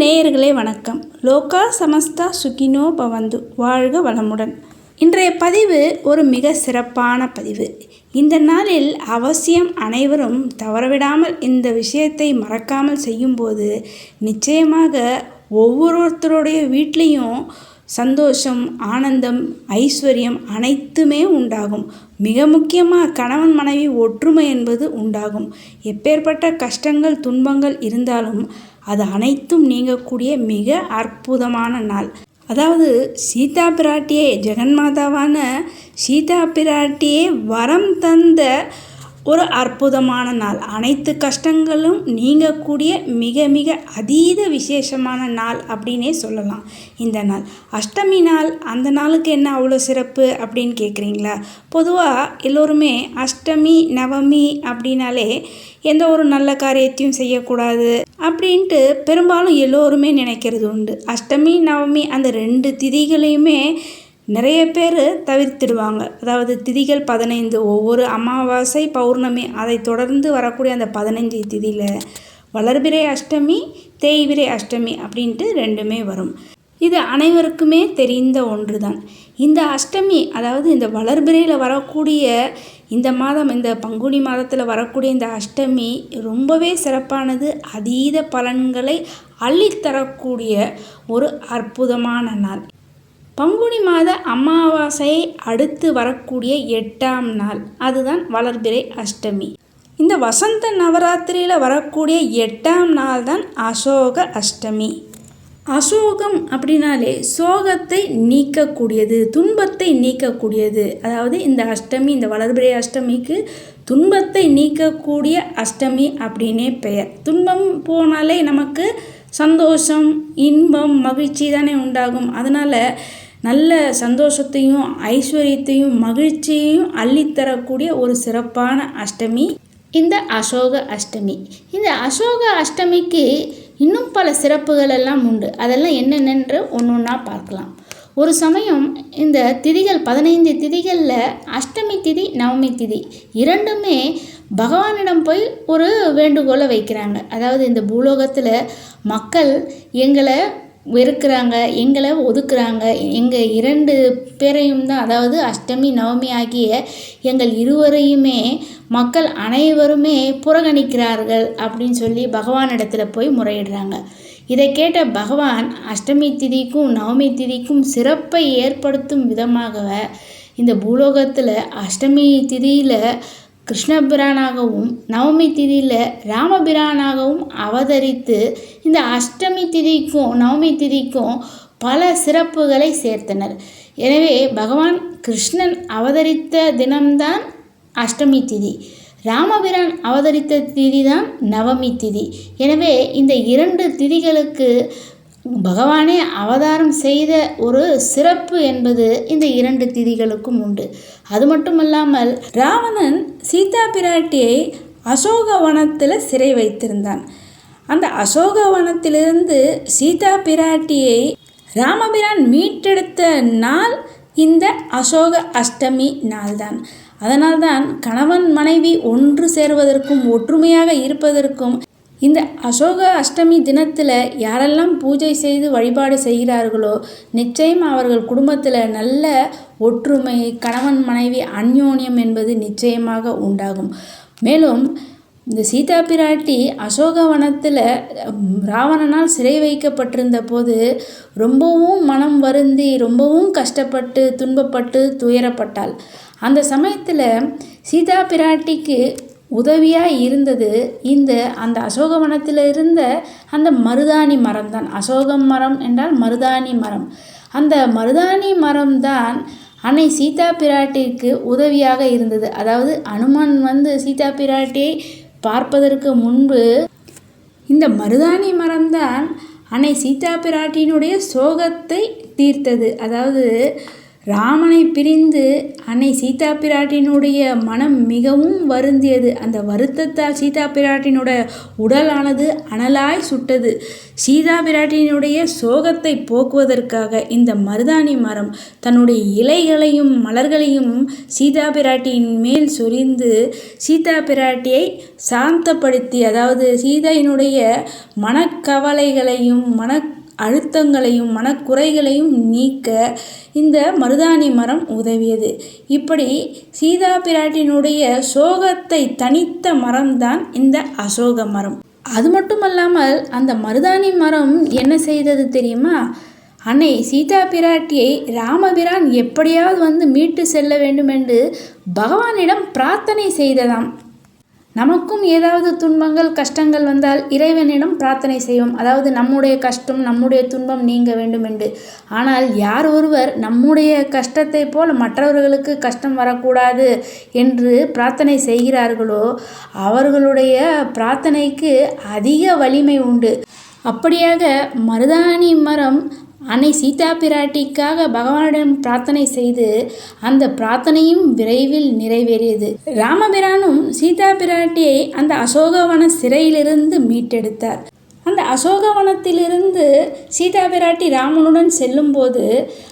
நேயர்களே வணக்கம். லோகா சமஸ்தா சுகினோ பவந்து. வாழ்க வளமுடன். இன்றைய பதிவு ஒரு மிக சிறப்பான பதிவு. இந்த நாளில் அவசியம் அனைவரும் தவறவிடாமல் இந்த விஷயத்தை மறக்காமல் செய்யும்போது நிச்சயமாக ஒவ்வொருத்தருடைய வீட்லேயும் சந்தோஷம் ஆனந்தம் ஐஸ்வர்யம் அனைத்துமே உண்டாகும். மிக முக்கியமாக கணவன் மனைவி ஒற்றுமை என்பது உண்டாகும். எப்பேற்பட்ட கஷ்டங்கள் துன்பங்கள் இருந்தாலும் அது அனைத்தும் நீங்கக்கூடிய மிக அற்புதமான நாள். அதாவது சீதா பிராட்டியே ஜெகன்மாதாவான சீதா பிராட்டியே வரம் தந்த ஒரு அற்புதமான நாள். அனைத்து கஷ்டங்களும் நீங்கக்கூடிய மிக மிக அதீத விசேஷமான நாள் அப்படின்னே சொல்லலாம் இந்த நாள். அஷ்டமி நாள் அந்த நாளுக்கு என்ன அவ்வளோ சிறப்பு அப்படின்னு கேட்குறீங்களா? பொதுவாக எல்லோருமே அஷ்டமி நவமி அப்படின்னாலே எந்த ஒரு நல்ல காரியத்தையும் செய்யக்கூடாது அப்படின்ட்டு பெரும்பாலும் எல்லோருமே நினைக்கிறது உண்டு. அஷ்டமி நவமி அந்த ரெண்டு திதிகளையுமே நிறைய பேர் தவிர்த்திடுவாங்க. அதாவது திதிகள் பதினைந்து ஒவ்வொரு அமாவாசை பௌர்ணமி அதை தொடர்ந்து வரக்கூடிய அந்த பதினைஞ்சு திதியில் வளர்பிறை அஷ்டமி தேய்விரை அஷ்டமி அப்படின்ட்டு ரெண்டுமே வரும். இது அனைவருக்குமே தெரிந்த ஒன்று தான் இந்த அஷ்டமி அதாவது இந்த வளர்பிறையில் வரக்கூடிய இந்த மாதம் இந்த பங்குனி மாதத்தில் வரக்கூடிய இந்த அஷ்டமி ரொம்பவே சிறப்பானது. அதீத பலன்களை அள்ளித்தரக்கூடிய ஒரு அற்புதமான நாள். பங்குனி மாத அமாவாசையை அடுத்து வரக்கூடிய எட்டாம் நாள். அதுதான் வளர்பிறை அஷ்டமி. இந்த வசந்த நவராத்திரியில் வரக்கூடிய எட்டாம் நாள் தான் அசோக அஷ்டமி. அசோகம் அப்படின்னாலே சோகத்தை நீக்கக்கூடியது துன்பத்தை நீக்கக்கூடியது. அதாவது இந்த அஷ்டமி இந்த வளர்பிறை அஷ்டமிக்கு துன்பத்தை நீக்கக்கூடிய அஷ்டமி அப்படின்னே பெயர். துன்பம் போனாலே நமக்கு சந்தோஷம் இன்பம் மகிழ்ச்சி தானே உண்டாகும். அதனால் நல்ல சந்தோஷத்தையும் ஐஸ்வர்யத்தையும் மகிழ்ச்சியையும் அள்ளித்தரக்கூடிய ஒரு சிறப்பான அஷ்டமி இந்த அசோக அஷ்டமி. இந்த அசோக அஷ்டமிக்கு இன்னும் பல சிறப்புகள் எல்லாம் உண்டு. அதெல்லாம் என்னென்னன்று ஒன்று ஒன்றா பார்க்கலாம். ஒரு சமயம் இந்த திதிகள் பதினைந்து திதிகளில் அஷ்டமி திதி நவமி திதி இரண்டுமே பகவானிடம் போய் ஒரு வேண்டுகோளை வைக்கிறாங்க. அதாவது இந்த பூலோகத்தில் மக்கள் எங்களை வெறுக்கிறாங்க எங்களை ஒதுக்குறாங்க. எங்கள் இரண்டு பேரையும் தான் அதாவது அஷ்டமி நவமி ஆகிய எங்கள் இருவரையுமே மக்கள் அனைவருமே புறக்கணிக்கிறார்கள் அப்படின்னு சொல்லி பகவானிடத்தில் போய் முறையிடுறாங்க. இதை கேட்ட பகவான் அஷ்டமி திதிக்கும் நவமி திதிக்கும் சிறப்பை ஏற்படுத்தும் விதமாக இந்த பூலோகத்தில் அஷ்டமி திதியில் கிருஷ்ணபிரானாகவும் நவமி திதியில் ராமபிரானாகவும் அவதரித்து இந்த அஷ்டமி திதிக்கும் நவமி திதிக்கும் பல சிறப்புகளை சேர்த்தனர். எனவே பகவான் கிருஷ்ணன் அவதரித்த தினம்தான் அஷ்டமி திதி. ராமபிரான் அவதரித்த திதி தான் நவமி திதி. எனவே இந்த இரண்டு திதிகளுக்கு பகவானே அவதாரம் செய்த ஒரு சிறப்பு என்பது இந்த இரண்டு திதிகளுக்கும் உண்டு. அது மட்டுமல்லாமல் ராவணன் சீதா பிராட்டியை அசோகவனத்தில் சிறை வைத்திருந்தான். அந்த அசோகவனத்திலிருந்து சீதா பிராட்டியை ராமபிரான் மீட்டெடுத்த நாள் இந்த அசோக அஷ்டமி நாள்தான். அதனால்தான் கணவன் மனைவி ஒன்று சேர்வதற்கும் ஒற்றுமையாக இருப்பதற்கும் இந்த அசோக அஷ்டமி தினத்தில் யாரெல்லாம் பூஜை செய்து வழிபாடு செய்கிறார்களோ நிச்சயம் அவர்கள் குடும்பத்தில் நல்ல ஒற்றுமை கணவன் மனைவி அந்யோன்யம் என்பது நிச்சயமாக உண்டாகும். மேலும் இந்த சீதா பிராட்டி அசோகவனத்தில் ராவணனால் சிறை வைக்கப்பட்டிருந்த போது ரொம்பவும் மனம் வருந்தி ரொம்பவும் கஷ்டப்பட்டு துன்பப்பட்டு துயரப்பட்டாள். அந்த சமயத்தில் சீதா பிராட்டிக்கு உதவியாக இருந்தது. இந்த அந்த அசோகவனத்தில் இருந்த அந்த மருதாணி மரம் தான் அசோகம் மரம் என்றால் மருதாணி மரம். அந்த மருதாணி மரம் தான் அன்னை சீதா பிராட்டிக்கு உதவியாக இருந்தது. அதாவது அனுமன் வந்து சீதா பிராட்டியை பார்ப்பதற்கு முன்பு இந்த மருதாணி மரம்தான் அன்னை சீதா பிராட்டியினுடைய சோகத்தை தீர்த்தது. அதாவது ராமனை பிரிந்து அன்னை சீதா பிராட்டினுடைய மனம் மிகவும் வருந்தியது. அந்த வருத்தத்தால் சீதா பிராட்டினோட உடலானது அனலாய் சுட்டது. சீதா பிராட்டினுடைய சோகத்தை போக்குவதற்காக இந்த மருதாணி மரம் தன்னுடைய இலைகளையும் மலர்களையும் சீதா பிராட்டியின் மேல் சொரிந்து சீதா பிராட்டியை சாந்தப்படுத்தி அதாவது சீதையினுடைய மனக்கவலைகளையும் மன அழுத்தங்களையும் மனக்குறைகளையும் நீக்க இந்த மருதாணி மரம் உதவியது. இப்படி சீதா பிராட்டினுடைய சோகத்தை தனித்த மரம்தான் இந்த அசோக மரம். அது மட்டுமல்லாமல் அந்த மருதாணி மரம் என்ன செய்தது தெரியுமா? அன்னை சீதா பிராட்டியை ராமபிரான் எப்படியாவது வந்து மீட்டு செல்ல வேண்டும் என்று பகவானிடம் பிரார்த்தனை செய்ததாம். நமக்கும் ஏதாவது துன்பங்கள் கஷ்டங்கள் வந்தால் இறைவனிடம் பிரார்த்தனை செய்வோம். அதாவது நம்முடைய கஷ்டம் நம்முடைய துன்பம் நீங்க வேண்டும் என்று. ஆனால் யார் ஒருவர் நம்முடைய கஷ்டத்தை போல் மற்றவர்களுக்கு கஷ்டம் வரக்கூடாது என்று பிரார்த்தனை செய்கிறார்களோ அவர்களுடைய பிரார்த்தனைக்கு அதிக வலிமை உண்டு. அப்படியாக மருதாணி மரம் அன்னை சீதா பிராட்டிக்காக பகவானிடம் பிரார்த்தனை செய்து அந்த பிரார்த்தனையும் விரைவில் நிறைவேறியது. ராமபிரானும் சீதா பிராட்டியை அந்த அசோகவன சிறையிலிருந்து மீட்டெடுத்தார். அந்த அசோகவனத்திலிருந்து சீதா பிராட்டி ராமனுடன் செல்லும்போது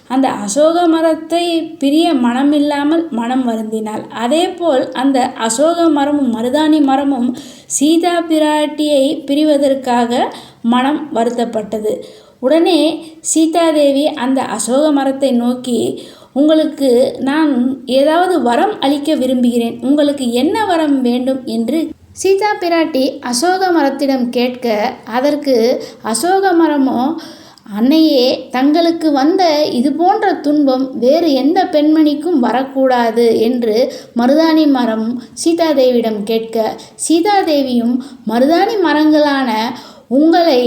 அந்த அசோக மரத்தை பிரிய மனமில்லாமல் மனம் வருந்தினாள். அதேபோல் அந்த அசோக மரமும் மருதாணி மரமும் சீதா பிராட்டியை பிரிவதற்காக மனம் வருத்தப்பட்டது. உடனே சீதாதேவி அந்த அசோக மரத்தை நோக்கி உங்களுக்கு நான் ஏதாவது வரம் அளிக்க விரும்புகிறேன். உங்களுக்கு என்ன வரம் வேண்டும்? என்று சீதா பிராட்டி அசோக மரத்திடம் கேட்க அதற்கு அசோக மரமோ? அன்னையே தங்களுக்கு வந்த இது போன்ற துன்பம் வேறு எந்த பெண்மணிக்கும் வரக்கூடாது. என்று மருதாணி மரம் சீதாதேவியிடம் கேட்க சீதாதேவியும் மருதாணி மரங்களான உங்களை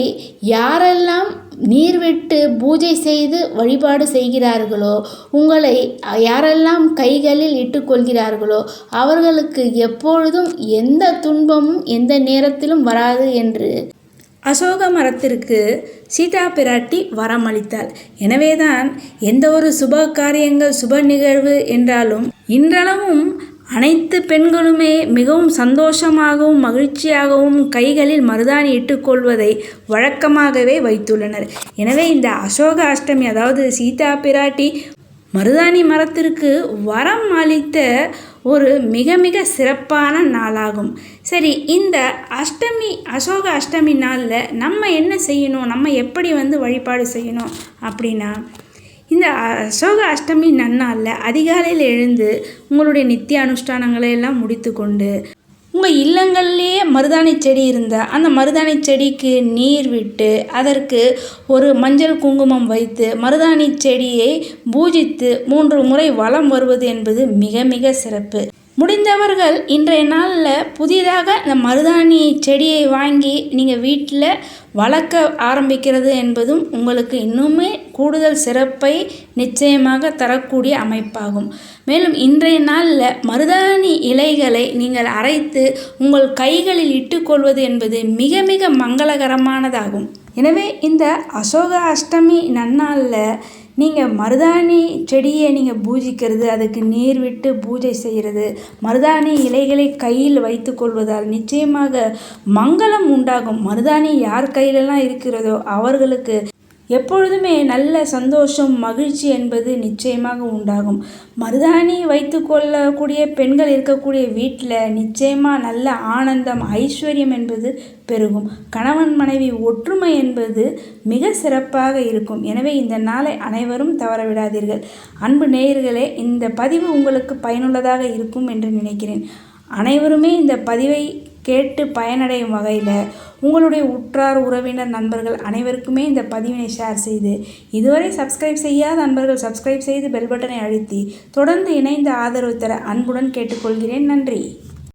யாரெல்லாம் நீர் விட்டு பூஜை செய்து வழிபாடு செய்கிறார்களோ உங்களை யாரெல்லாம் கைகளில் இட்டுக்கொள்கிறார்களோ அவர்களுக்கு எப்பொழுதும் எந்த துன்பமும் எந்த நேரத்திலும் வராது என்று அசோக மரத்திற்கு சீதா பிராட்டி வரமளித்தாள். எனவேதான் எந்த ஒரு சுப காரியங்கள் சுப நிகழ்வு என்றாலும் இன்றளவும் அனைத்து பெண்களுமே மிகவும் சந்தோஷமாகவும் மகிழ்ச்சியாகவும் கைகளில் மருதாணி இட்டுக்கொள்வதை வழக்கமாகவே வைத்துள்ளனர். எனவே இந்த அசோக அஷ்டமி அதாவது சீதா பிராட்டி மருதாணி மரத்திற்கு வரம் அளித்த ஒரு மிக மிக சிறப்பான நாளாகும். சரி இந்த அஷ்டமி அசோக அஷ்டமி நாளில் நம்ம என்ன செய்யணும்? நம்ம எப்படி வந்து வழிபாடு செய்யணும் அப்படின்னா இந்த அசோக அஷ்டமி நன்னாளில் அதிகாலையில் எழுந்து உங்களுடைய நித்திய அனுஷ்டானங்களை எல்லாம் முடித்து கொண்டு உங்கள் இல்லங்கள்லேயே மருதாணி செடி இருந்தால் அந்த மருதாணி செடிக்கு நீர் விட்டு அதற்கு ஒரு மஞ்சள் குங்குமம் வைத்து மருதாணி செடியை பூஜித்து மூன்று முறை வலம் வருவது என்பது மிக மிக சிறப்பு. முடிந்தவர்கள் இன்றைய நாளில் புதிதாக இந்த மருதாணி செடியை வாங்கி நீங்கள் வீட்டில் வளர்க்க ஆரம்பிக்கிறது என்பதும் உங்களுக்கு இன்னுமே கூடுதல் சிறப்பை நிச்சயமாக தரக்கூடிய அமைப்பாகும். மேலும் இன்றைய நாளில் மருதாணி இலைகளை நீங்கள் அரைத்து உங்கள் கைகளில் இட்டுக்கொள்வது என்பது மிக மிக மங்களகரமானதாகும். எனவே இந்த அசோக அஷ்டமி நன்னாளில் நீங்கள் மருதாணி செடியை நீங்கள் பூஜிக்கிறது அதுக்கு நீர் விட்டு பூஜை செய்கிறது மருதாணி இலைகளை கையில் வைத்து கொள்வதால் நிச்சயமாக மங்களம் உண்டாகும். மருதாணி யார் கையிலெல்லாம் இருக்கிறதோ அவர்களுக்கு எப்பொழுதுமே நல்ல சந்தோஷம் மகிழ்ச்சி என்பது நிச்சயமாக உண்டாகும். மருதாணி வைத்து கொள்ளக்கூடிய பெண்கள் இருக்கக்கூடிய வீட்டில் நிச்சயமாக நல்ல ஆனந்தம் ஐஸ்வர்யம் என்பது பெருகும். கணவன் மனைவி ஒற்றுமை என்பது மிக சிறப்பாக இருக்கும். எனவே இந்த நாளை அனைவரும் தவறவிடாதீர்கள் அன்பு நேயர்களே இந்த பதிவு உங்களுக்கு பயனுள்ளதாக இருக்கும் என்று நினைக்கிறேன். அனைவருமே இந்த பதிவை கேட்டு பயனடையும் வகையில் உங்களுடைய உற்றார் உறவினர் நண்பர்கள் அனைவருக்குமே இந்த பதிவினை ஷேர் செய்து இதுவரை சப்ஸ்கிரைப் செய்யாத நண்பர்கள் சப்ஸ்கிரைப் செய்து பெல் பட்டனை அழுத்தி தொடர்ந்து இணைந்து ஆதரவு தர அன்புடன் கேட்டுக்கொள்கிறேன். நன்றி.